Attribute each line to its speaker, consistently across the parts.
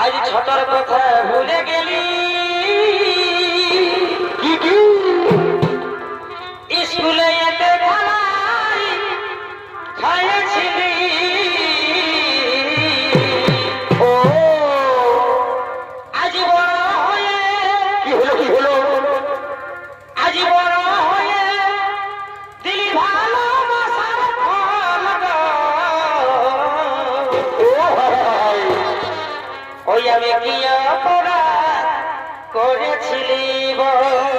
Speaker 1: আজ ছটার কথা ভুলে গেলি?
Speaker 2: believer.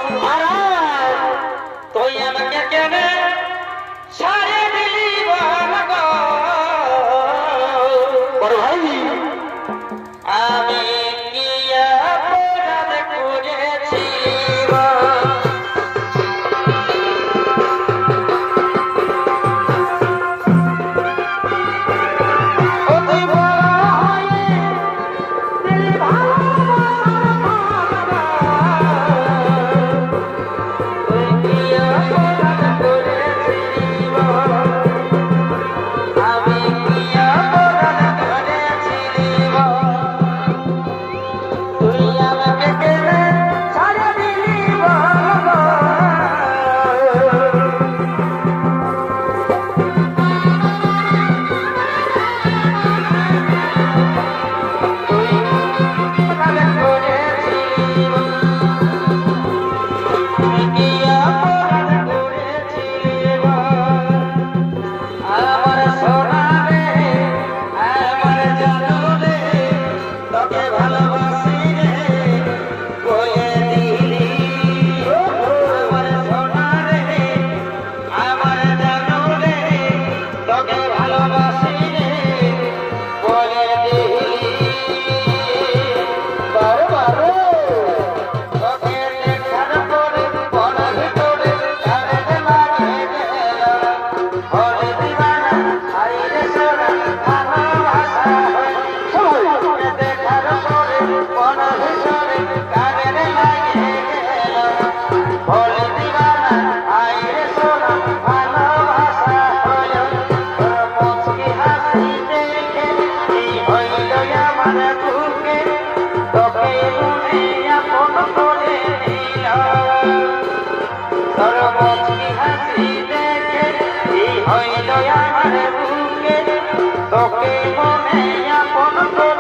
Speaker 1: তোকে মনে আপন তো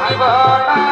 Speaker 1: থাকিব না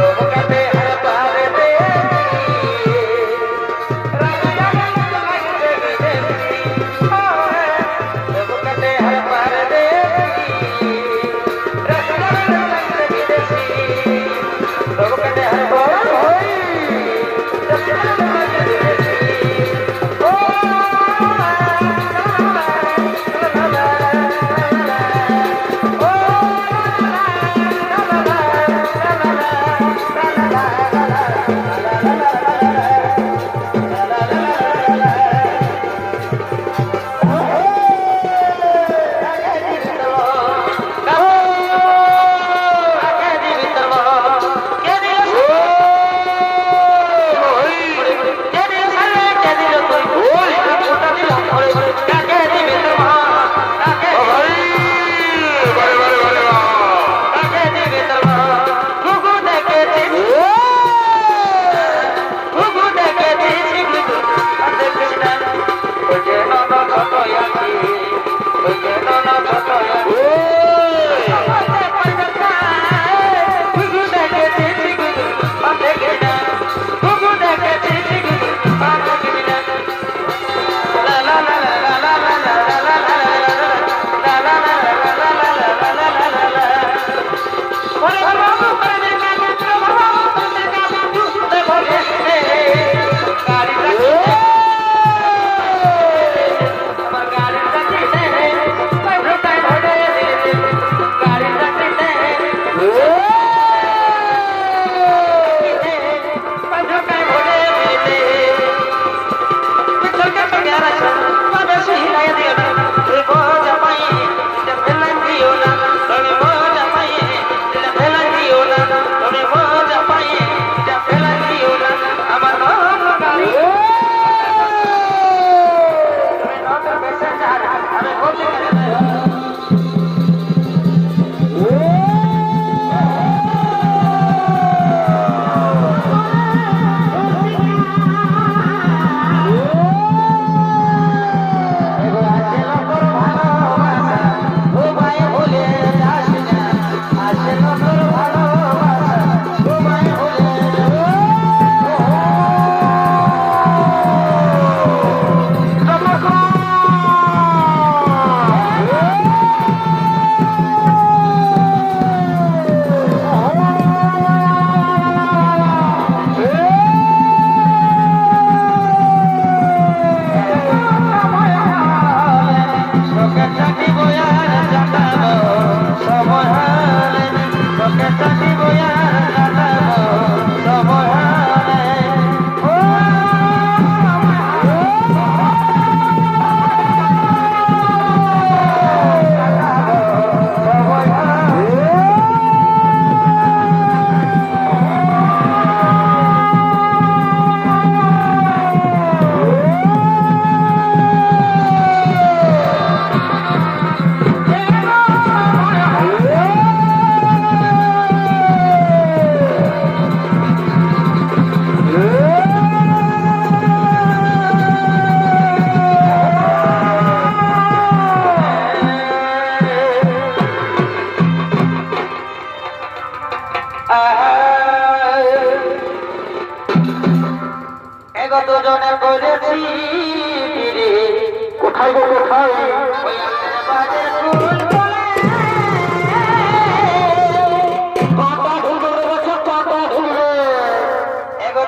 Speaker 1: Oh.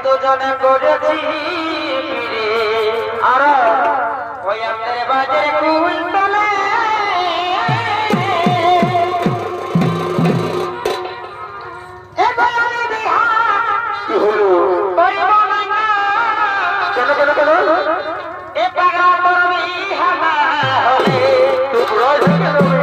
Speaker 1: কত জনে করেছি আর ওই আমাদের বাজে কুলতলে এ
Speaker 2: পাগা পরবি হামা হলে।
Speaker 1: তুই বড় হয়ে গেল।